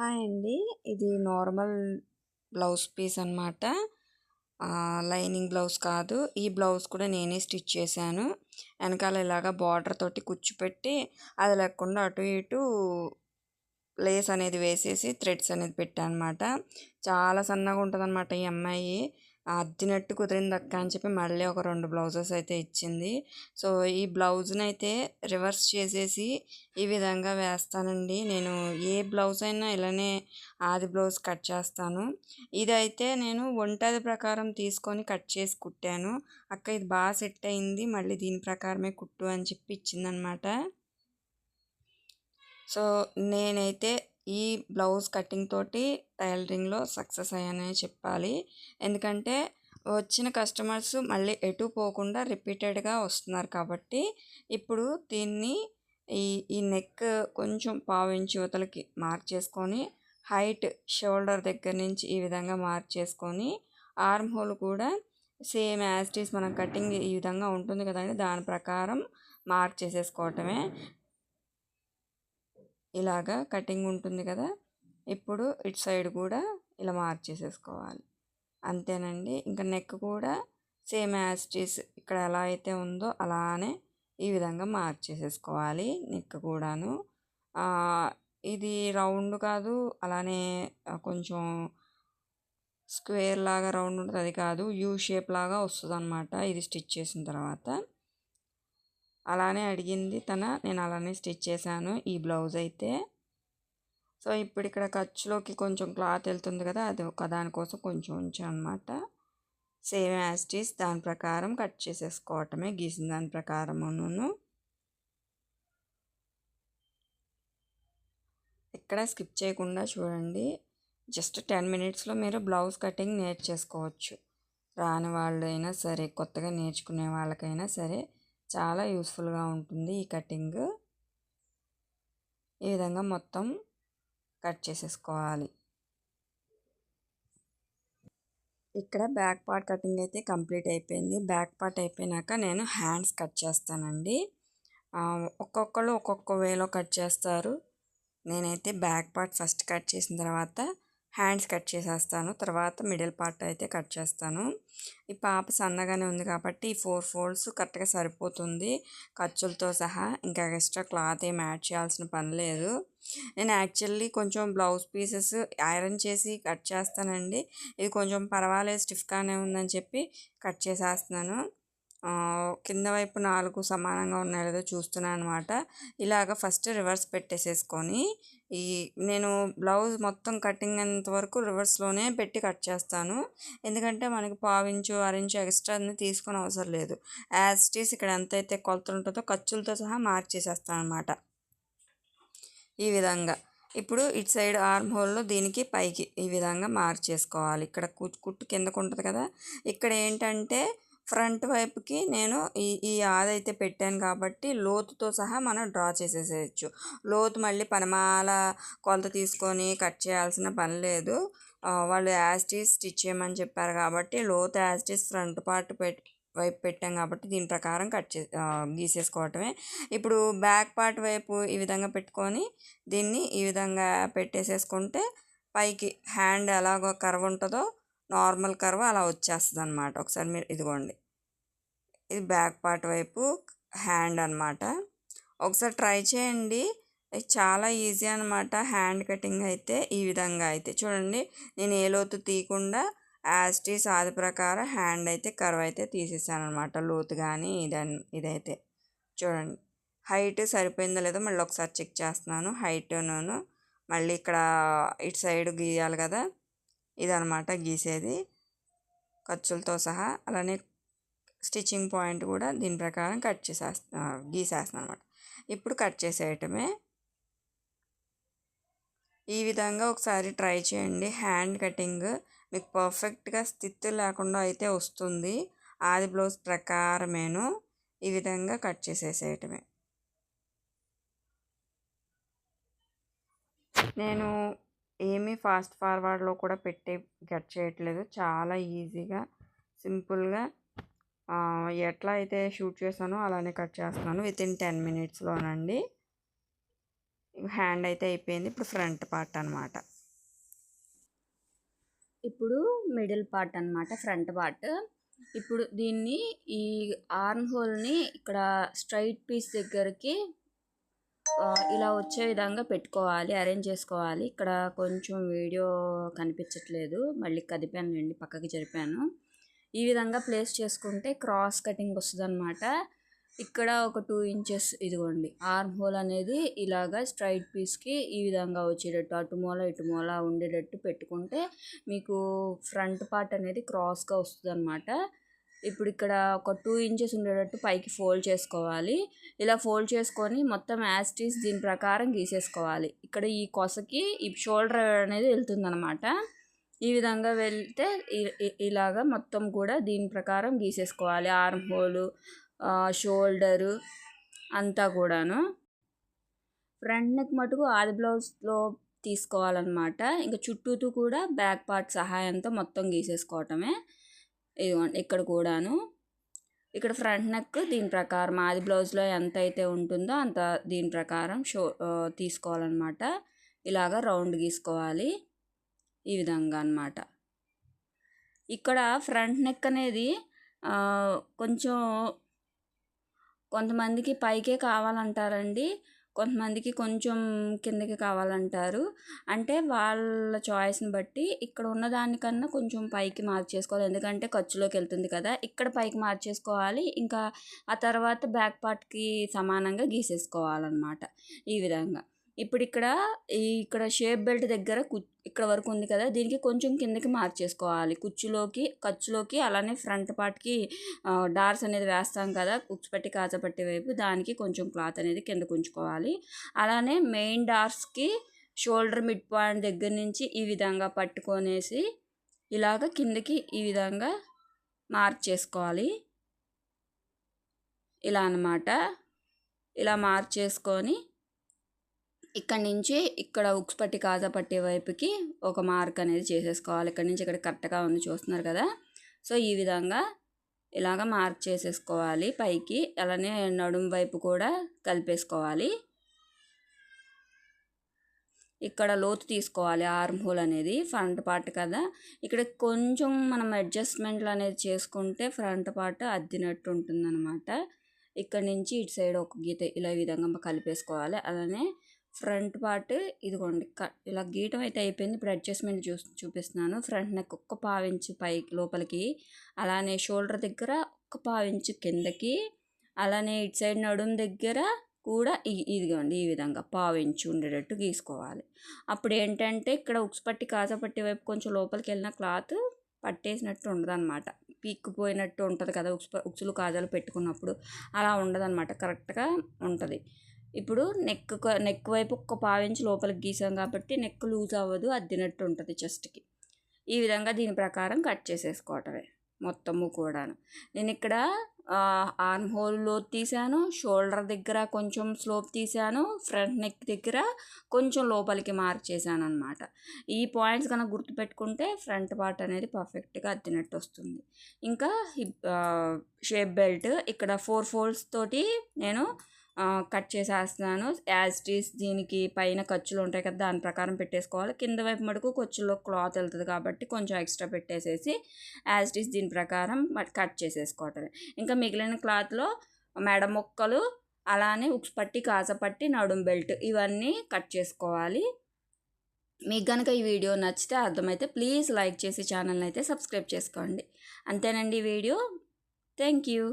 Hi అండి. ఇది normal blouse piece అనమాట లైనింగ్ బ్లౌజ్ కాదు. ఈ బ్లౌజ్ కూడా నేనే స్టిచ్ చేశాను. వెనకాల ఇలాగా బార్డర్ తోటి కూర్చోపెట్టి అది లేకుండా అటు ఇటు లేస్ అనేది వేసేసి థ్రెడ్స్ అనేది పెట్టాను అనమాట చాలా సన్నగా ఉంటుంది అనమాట ఈ అమ్మాయి. అద్దినట్టు కుదిరింది అక్క అని చెప్పి మళ్ళీ ఒక రెండు బ్లౌజెస్ అయితే ఇచ్చింది. సో ఈ బ్లౌజ్ని అయితే రివర్స్ చేసేసి ఈ విధంగా వేస్తానండి. నేను ఏ బ్లౌజ్ అయినా ఇలానే ఆది బ్లౌజ్ కట్ చేస్తాను. ఇదైతే నేను ఒంటది ప్రకారం తీసుకొని కట్ చేసి కుట్టాను. అక్క ఇది బాగా సెట్ అయింది. మళ్ళీ దీని ప్రకారమే కుట్టు అని చెప్పి ఇచ్చిందనమాట. సో నేనైతే ఈ బ్లౌజ్ కటింగ్ తోటి టైలరింగ్లో సక్సెస్ అయ్యానని చెప్పాలి. ఎందుకంటే వచ్చిన కస్టమర్స్ మళ్ళీ ఎటు పోకుండా రిపీటెడ్గా వస్తున్నారు కాబట్టి ఇప్పుడు దీన్ని ఈ ఈ నెక్ కొంచెం పావించి యువతలకి మార్క్ చేసుకొని హైట్ షోల్డర్ దగ్గర నుంచి ఈ విధంగా మార్క్ చేసుకొని ఆర్మ్ హోల్ కూడా సేమ్ యాజ్ ఈస్ మనం కటింగ్ ఈ విధంగా ఉంటుంది కదండి దాని ప్రకారం మార్క్ చేసేసుకోవటమే. ఇలాగా కటింగ్ ఉంటుంది కదా ఇప్పుడు ఇటు సైడ్ కూడా ఇలా మార్చేసేసుకోవాలి. అంతేనండి. ఇంకా నెక్ కూడా సేమ్ యాస్టీస్ ఇక్కడ ఎలా అయితే ఉందో అలానే ఈ విధంగా మార్చేసేసుకోవాలి నెక్ కూడాను. ఇది రౌండ్ కాదు అలానే కొంచెం స్క్వేర్ లాగా రౌండ్ ఉంటుంది అది కాదు యూ షేప్ లాగా వస్తుంది అనమాట ఇది స్టిచ్ చేసిన తర్వాత. అలానే అడిగింది తన. నేను అలానే స్టిచ్ చేశాను ఈ బ్లౌజ్ అయితే. సో ఇప్పుడు ఇక్కడ ఖర్చులోకి కొంచెం క్లాత్ వెళ్తుంది కదా అది ఒక దానికోసం కొంచెం ఉంచాను అనమాట సేమ్ యాస్టీస్ దాని ప్రకారం కట్ చేసేసుకోవటమే గీసిన దాని ప్రకారమును ఇక్కడ స్కిప్ చేయకుండా చూడండి. జస్ట్ టెన్ మినిట్స్లో మీరు బ్లౌజ్ కటింగ్ నేర్చేసుకోవచ్చు. రాని వాళ్ళైనా సరే కొత్తగా నేర్చుకునే వాళ్ళకైనా సరే. చాలా యూస్ఫుల్గా ఉంటుంది ఈ కటింగ్. ఈ విధంగా మొత్తం కట్ చేసేసుకోవాలి. ఇక్కడ బ్యాక్ పార్ట్ కటింగ్ అయితే కంప్లీట్ అయిపోయింది. బ్యాక్ పార్ట్ అయిపోయినాక నేను హ్యాండ్స్ కట్ చేస్తానండి. ఒక్కొక్కరు ఒక్కొక్క వేలో కట్ చేస్తారు. నేనైతే బ్యాక్ పార్ట్ ఫస్ట్ కట్ చేసిన తర్వాత హ్యాండ్స్ కట్ చేసేస్తాను. తర్వాత మిడిల్ పార్ట్ అయితే కట్ చేస్తాను. ఈ పాప సన్నగానే ఉంది కాబట్టి ఈ ఫోర్ ఫోల్డ్స్ కరెక్ట్గా సరిపోతుంది. ఖర్చులతో సహా ఇంకా ఎక్స్ట్రా క్లాత్ ఏం యాడ్ చేయాల్సిన పని లేదు. నేను యాక్చువల్లీ కొంచెం బ్లౌజ్ పీసెస్ ఐరన్ చేసి కట్ చేస్తానండి. ఇది కొంచెం పర్వాలేదు స్టిఫ్గానే ఉందని చెప్పి కట్ చేసేస్తున్నాను. కింద వైపు నాలుగు సమానంగా ఉన్నాయో లేదో చూస్తున్నాను అనమాట ఇలాగ ఫస్ట్ రివర్స్ పెట్టేసేసుకొని ఈ నేను బ్లౌజ్ మొత్తం కటింగ్ అంత వరకు రివర్స్లోనే పెట్టి కట్ చేస్తాను. ఎందుకంటే మనకి పావించు అరించు ఎక్స్ట్రా అన్ని తీసుకొని అవసరం లేదు. యాజ్ టీస్ ఇక్కడ ఎంతైతే కొలతలు ఉంటుందో ఖర్చులతో సహా మార్చేసేస్తాను అనమాట ఈ విధంగా. ఇప్పుడు ఇటు సైడ్ ఆర్మ్ హోల్లో దీనికి పైకి ఈ విధంగా మార్చేసుకోవాలి. ఇక్కడ కుట్టు కిందకు ఉంటుంది కదా. ఇక్కడ ఏంటంటే ఫ్రంట్ వైపుకి నేను ఈ ఈ ఆదైతే పెట్టాను కాబట్టి లోతుతో సహా మనం డ్రా చేసేసేయచ్చు. లోతు మళ్ళీ పనమాల కొలత తీసుకొని కట్ చేయాల్సిన పని లేదు. వాళ్ళు యాస్టీస్ స్టిచ్ చేయమని చెప్పారు కాబట్టి లోతు యాస్టీస్ ఫ్రంట్ పార్ట్ పెట్ వైపు పెట్టాం కాబట్టి దీని ప్రకారం కట్ చే గీసేసుకోవటమే. ఇప్పుడు బ్యాక్ పార్ట్ వైపు ఈ విధంగా పెట్టుకొని దీన్ని ఈ విధంగా పెట్టేసేసుకుంటే పైకి హ్యాండ్ ఎలాగో కర్వ్ ఉంటుందో నార్మల్ కర్వ్ అలా వచ్చేస్తుంది అనమాట ఒకసారి మీరు ఇదిగోండి. ఇది బ్యాక్ పార్ట్ వైపు హ్యాండ్ అనమాట ఒకసారి ట్రై చేయండి. చాలా ఈజీ అనమాట హ్యాండ్ కటింగ్ అయితే ఈ విధంగా అయితే. చూడండి నేను ఏ లోతు తీయకుండా యాస్టీస్ ఆది ప్రకారం హ్యాండ్ అయితే కర్వ్ అయితే తీసేసాను అనమాట లోతు కానీ ఇదని ఇదైతే. చూడండి. హైట్ సరిపోయిందో లేదో మళ్ళీ ఒకసారి చెక్ చేస్తున్నాను. హైట్ను మళ్ళీ ఇక్కడ ఇటు సైడ్ గీయాలి కదా. ఇదనమాట గీసేది. ఖర్చులతో సహా అలానే స్టిచ్చింగ్ పాయింట్ కూడా దీని ప్రకారం కట్ చేసేస్తా గీసేస్తాను అనమాట ఇప్పుడు కట్ చేసేయటమే. ఈ విధంగా ఒకసారి ట్రై చేయండి. హ్యాండ్ కటింగ్ మీకు పర్ఫెక్ట్గా స్థితి లేకుండా అయితే వస్తుంది. ఆది బ్లౌజ్ ప్రకారమేను. ఈ విధంగా కట్ చేసేసేయటమే. నేను ఏమీ ఫాస్ట్ ఫార్వర్డ్లో కూడా పెట్టి కట్ చేయట్లేదు. చాలా ఈజీగా సింపుల్గా. ఎట్లా అయితే షూట్ చేశానో అలానే కట్ చేస్తున్నాను విత్ ఇన్ టెన్ మినిట్స్లోనండి. హ్యాండ్ అయితే అయిపోయింది. ఇప్పుడు ఫ్రంట్ పార్ట్ అనమాట ఇప్పుడు మిడిల్ పార్ట్ అనమాట ఫ్రంట్ పార్ట్. ఇప్పుడు దీన్ని ఈ ఆర్మ్ హోల్ని ఇక్కడ స్ట్రైట్ పీస్ దగ్గరికి ఇలా వచ్చే విధంగా పెట్టుకోవాలి అరేంజ్ చేసుకోవాలి. ఇక్కడ కొంచెం వీడియో కనిపించట్లేదు. మళ్ళీ కదిపానులేండి పక్కకి జరిపాను. ఈ విధంగా ప్లేస్ చేసుకుంటే క్రాస్ కటింగ్ వస్తుంది ఇక్కడ ఒక టూ ఇంచెస్ ఇదిగోండి ఆర్మ్ హోల్ అనేది ఇలాగా స్ట్రైట్ పీస్కి ఈ విధంగా వచ్చేటట్టు అటు మూల ఇటు మూల ఉండేటట్టు పెట్టుకుంటే మీకు ఫ్రంట్ పార్ట్ అనేది క్రాస్గా వస్తుంది అనమాట ఇప్పుడు ఇక్కడ ఒక టూ ఇంచెస్ ఉండేటట్టు పైకి ఫోల్డ్ చేసుకోవాలి. ఇలా ఫోల్డ్ చేసుకొని మొత్తం యాస్టీస్ దీని ప్రకారం గీసేసుకోవాలి. ఇక్కడ ఈ కొసకి ఈ షోల్డర్ అనేది వెళ్తుందనమాట ఈ విధంగా వెళ్తే ఇలాగ ఇలాగా మొత్తం కూడా దీని ప్రకారం గీసేసుకోవాలి. ఆర్మ్ హోలు షోల్డరు అంతా కూడాను. ఫ్రంట్ నెక్ మటుకు ఆది బ్లౌజ్లో తీసుకోవాలన్నమాట. ఇంకా చుట్టూతూ కూడా బ్యాక్ పార్ట్ సహాయంతో మొత్తం గీసేసుకోవటమే. ఇక్కడ కూడాను. ఇక్కడ ఫ్రంట్ నెక్ దీని ప్రకారం ఆది బ్లౌజ్లో ఎంత అయితే ఉంటుందో అంత దీని ప్రకారం షో తీసుకోవాలన్నమాట. ఇలాగ రౌండ్ గీసుకోవాలి. ఈ విధంగా అన్నమాట. ఇక్కడ ఫ్రంట్ నెక్ అనేది కొంచెం కొంతమందికి పైకే కావాలంటారండి. కొంతమందికి కొంచెం కిందకి కావాలంటారు. అంటే వాళ్ళ చాయిస్ని బట్టి ఇక్కడ ఉన్న దానికన్నా కొంచెం పైకి మార్చేసుకోవాలి. ఎందుకంటే ఖర్చులోకి వెళ్తుంది కదా. ఇక్కడ పైకి మార్చేసుకోవాలి. ఇంకా ఆ తర్వాత బ్యాక్ పార్ట్కి సమానంగా గీసేసుకోవాలన్నమాట. ఈ విధంగా. ఇప్పుడు ఇక్కడ ఈ ఇక్కడ షేప్ బెల్ట్ దగ్గర కు ఇక్కడ వరకు ఉంది కదా దీనికి కొంచెం కిందకి మార్చేసుకోవాలి. కుచ్చులోకి ఖర్చులోకి అలానే ఫ్రంట్ పార్ట్కి డార్స్ అనేది వేస్తాం కదా కుచ్చిపట్టి కాజపట్టి వైపు దానికి కొంచెం క్లాత్ అనేది కిందకు ఉంచుకోవాలి. అలానే మెయిన్ డార్స్కి షోల్డర్ మిడ్ పాయింట్ దగ్గర నుంచి ఈ విధంగా పట్టుకొనేసి ఇలాగ కిందకి ఈ విధంగా మార్చేసుకోవాలి. ఇలా అన్నమాట. ఇలా మార్చేసుకొని ఇక్కడ నుంచి ఇక్కడ ఉక్స్ పట్టి కాజా పట్టే వైపుకి ఒక మార్క్ అనేది చేసేసుకోవాలి. ఇక్కడ నుంచి ఇక్కడ కరెక్ట్గా ఉంది చూస్తున్నారు కదా. సో ఈ విధంగా ఇలాగ మార్క్ చేసేసుకోవాలి. పైకి అలానే నడుం వైపు కూడా కలిపేసుకోవాలి. ఇక్కడ లోతు తీసుకోవాలి ఆర్మ్ హోల్ అనేది ఫ్రంట్ పార్ట్ కదా. ఇక్కడ కొంచెం మనం అడ్జస్ట్మెంట్లు అనేది చేసుకుంటే ఫ్రంట్ పార్ట్ అద్దినట్టు ఉంటుందన్నమాట. ఇక్కడ నుంచి ఇటు సైడ్ ఒక గీత ఇలా ఈ విధంగా కలిపేసుకోవాలి. అలానే ఫ్రంట్ పార్ట్ ఇదిగోండి. ఇలా గీయటం అయితే అయిపోయింది. ఇప్పుడు అడ్జస్ట్మెంట్ చూ చూపిస్తున్నాను. ఫ్రంట్ నెక్ ఒక్క పావించు పైకి లోపలికి అలానే షోల్డర్ దగ్గర ఒక్క పావించు కిందకి అలానే ఇటు సైడ్ నడుం దగ్గర కూడా ఇదిగోండి ఈ విధంగా పావించు ఉండేటట్టు గీసుకోవాలి. అప్పుడు ఏంటంటే ఇక్కడ ఉక్స్ పట్టి కాజా పట్టి వైపు కొంచెం లోపలికి వెళ్ళిన క్లాత్ పట్టేసినట్టు ఉండదన్నమాట. పీక్కుపోయినట్టు ఉంటుంది కదా ఉక్స్ ప- ఉక్సులు కాజాలు పెట్టుకున్నప్పుడు. అలా ఉండదన్నమాట. కరెక్ట్గా ఉంటుంది. ఇప్పుడు నెక్ నెక్ వైపు ఒక పావించి లోపలికి గీసాం కాబట్టి నెక్ లూజ్ అవ్వదు అద్దినట్టు ఉంటుంది చెస్ట్కి ఈ విధంగా దీని ప్రకారం కట్ చేసేసుకోవటమే మొత్తము కూడాను. నేను ఇక్కడ ఆర్మ్ హోల్లో తీసాను షోల్డర్ దగ్గర కొంచెం స్లోప్ తీసాను ఫ్రంట్ నెక్ దగ్గర కొంచెం లోపలికి మార్క్ చేశాను అనమాట ఈ పాయింట్స్ కనుక గుర్తుపెట్టుకుంటే ఫ్రంట్ పార్ట్ అనేది పర్ఫెక్ట్గా అద్దినట్టు వస్తుంది. ఇంకా షేప్ బెల్ట్ ఇక్కడ ఫోర్ ఫోల్డ్స్ తోటి నేను కట్ చేసేస్తున్నాను. యాజ్ టీస్ దీనికి పైన ఖర్చులు ఉంటాయి కదా దాని ప్రకారం పెట్టేసుకోవాలి. కింద వైపు మటుకు ఖర్చులో క్లాత్ వెళ్తుంది కాబట్టి కొంచెం ఎక్స్ట్రా పెట్టేసేసి యాజ్ టీస్ దీని ప్రకారం కట్ చేసేసుకోవటమే. ఇంకా మిగిలిన క్లాత్లో మెడ ముక్కలు అలానే ఉక్స్ పట్టి కాజా నడుం బెల్ట్ ఇవన్నీ కట్ చేసుకోవాలి. మీకు కనుక ఈ వీడియో నచ్చితే అర్థమైతే ప్లీజ్ లైక్ చేసి ఛానల్ని అయితే సబ్స్క్రైబ్ చేసుకోండి. అంతేనండి ఈ వీడియో. Thank you.